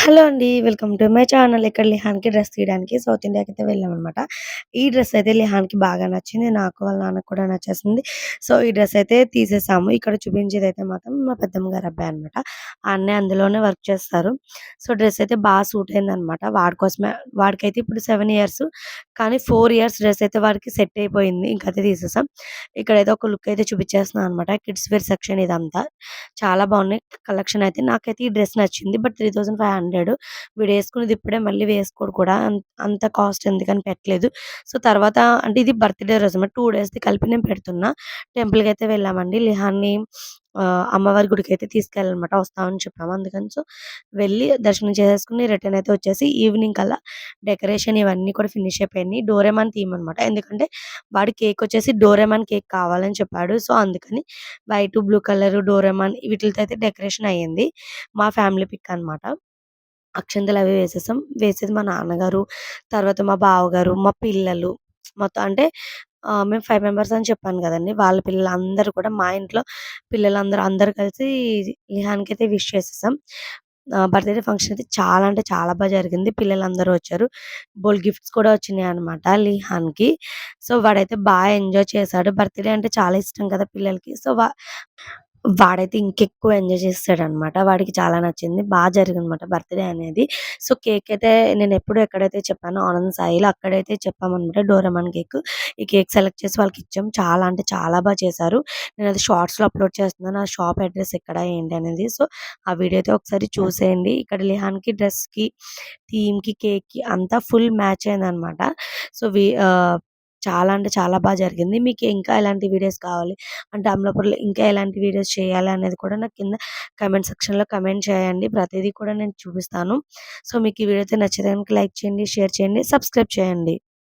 Hello అండి. Welcome to my channel. ఇక్కడ లిహాన్‌కి డ్రెస్ తీయడానికి సౌత్ ఇండియాకి అయితే వెళ్ళాం అనమాట ఈ డ్రెస్ అయితే లిహాన్‌కి బాగా నచ్చింది. నాకు వాళ్ళ నాన్నకి కూడా నచ్చేసింది. సో, ఈ డ్రెస్ అయితే తీసేసాము. ఇక్కడ చూపించేది అయితే మాత్రం మా పెద్దమ్మ గారు అబ్బాయి అనమాట. ఆ అన్నయ్య అందులోనే వర్క్ చేస్తారు. సో, డ్రెస్ అయితే బాగా సూట్ అయిందనమాట. వాడి కోసమే వాడికైతే ఇప్పుడు సెవెన్ ఇయర్స్. కానీ ఫోర్ ఇయర్స్ డ్రెస్ అయితే వాడికి సెట్ అయిపోయింది. ఇంకైతే తీసేసాం. ఇక్కడైతే ఒక లుక్ అయితే చూపించేస్తున్నాను అనమాట. కిడ్స్ వేర్ సెక్షన్ ఇదంతా. చాలా బాగున్నాయి కలెక్షన్ అయితే. నాకైతే ఈ డ్రెస్ నచ్చింది. బట్ 3500 వీడు వేసుకునేది ఇప్పుడే మళ్ళీ వేసుకోడు కూడా. అంత కాస్ట్ ఎందుకని పెట్టలేదు. సో, తర్వాత అంటే ఇది బర్త్‌డే రోజు అన్నమాట. టూ డేస్‌ది కలిపి నేను పెడుతున్నా. టెంపుల్కి అయితే వెళ్ళామండి. లిహాన్‌ని అమ్మవారి అమ్మవారి గుడికైతే తీసుకెళ్ళాలనమాట. వస్తామని చెప్పాము. అందుకని సో, వెళ్ళి దర్శనం చేసేసుకుని రిటర్న్ అయితే వచ్చేసి ఈవినింగ్ కల్లా డెకరేషన్ ఇవన్నీ కూడా ఫినిష్ అయిపోయినాయి. డోరేమాన్ థీమ్ అనమాట. ఎందుకంటే వాడి కేక్ వచ్చేసి డోరేమాన్ కేక్ కావాలని చెప్పాడు. సో, అందుకని వైట్, బ్లూ కలర్ డోరేమాన్ వీటితో అయితే డెకరేషన్ అయ్యింది. మా ఫ్యామిలీ పిక్ అనమాట. అక్షింతలు అవి వేసేసాం. వేసేది మా నాన్నగారు, తర్వాత మా బావగారు, మా పిల్లలు మొత్తం అంటే మేము ఫైవ్ మెంబర్స్ అని చెప్పాను కదండి వాళ్ళ పిల్లలందరూ కూడా మా ఇంట్లో పిల్లలందరూ అందరూ కలిసి లిహాన్‌కైతే విష్ చేసేసాం. బర్త్‌డే ఫంక్షన్ అయితే చాలా అంటే చాలా బాగా జరిగింది. పిల్లలందరూ వచ్చారు. బోల్ గిఫ్ట్స్ కూడా వచ్చినాయి అనమాట లిహాన్‌కి. సో, వాడైతే బాగా ఎంజాయ్ చేశాడు. బర్త్‌డే అంటే చాలా ఇష్టం కదా పిల్లలకి. సో, వా వాడైతే ఇంకెక్కువ ఎంజాయ్ చేస్తాడనమాట వాడికి చాలా నచ్చింది. బాగా జరిగిందనమాట బర్త్‌డే అనేది. సో, కేక్ అయితే నేను ఎప్పుడు ఎక్కడైతే చెప్పానో ఆనంద్ సాయిలో అక్కడైతే చెప్పామన్నమాట డోరమన్ కేక్. ఈ కేక్ సెలెక్ట్ చేసి వాళ్ళకి ఇచ్చాం చాలా అంటే చాలా బాగా చేశారు. నేను అది షార్ట్స్‌లో అప్‌లోడ్ చేస్తున్నాను. ఆ షాప్ అడ్రస్ ఎక్కడ ఏంటి అనేది. సో, ఆ వీడియో అయితే ఒకసారి చూసేయండి. ఇక్కడ లిహాన్‌కి డ్రెస్‌కి, థీమ్‌కి, కేక్‌కి అంతా ఫుల్ మ్యాచ్ అయిందనమాట సో, వి చాలా అంటే చాలా బాగా జరిగింది. మీకు ఇంకా ఎలాంటి వీడియోస్ కావాలి అంటే అమలాపురంలో ఇంకా ఎలాంటి వీడియోస్ చేయాలి అనేది కూడా నాకు కింద కమెంట్ సెక్షన్‌లో కమెంట్ చేయండి. ప్రతిదీ కూడా నేను చూపిస్తాను. సో, మీకు ఈ వీడియో అయితే నచ్చితే కనుక లైక్ చేయండి, షేర్ చేయండి, సబ్స్క్రైబ్ చేయండి.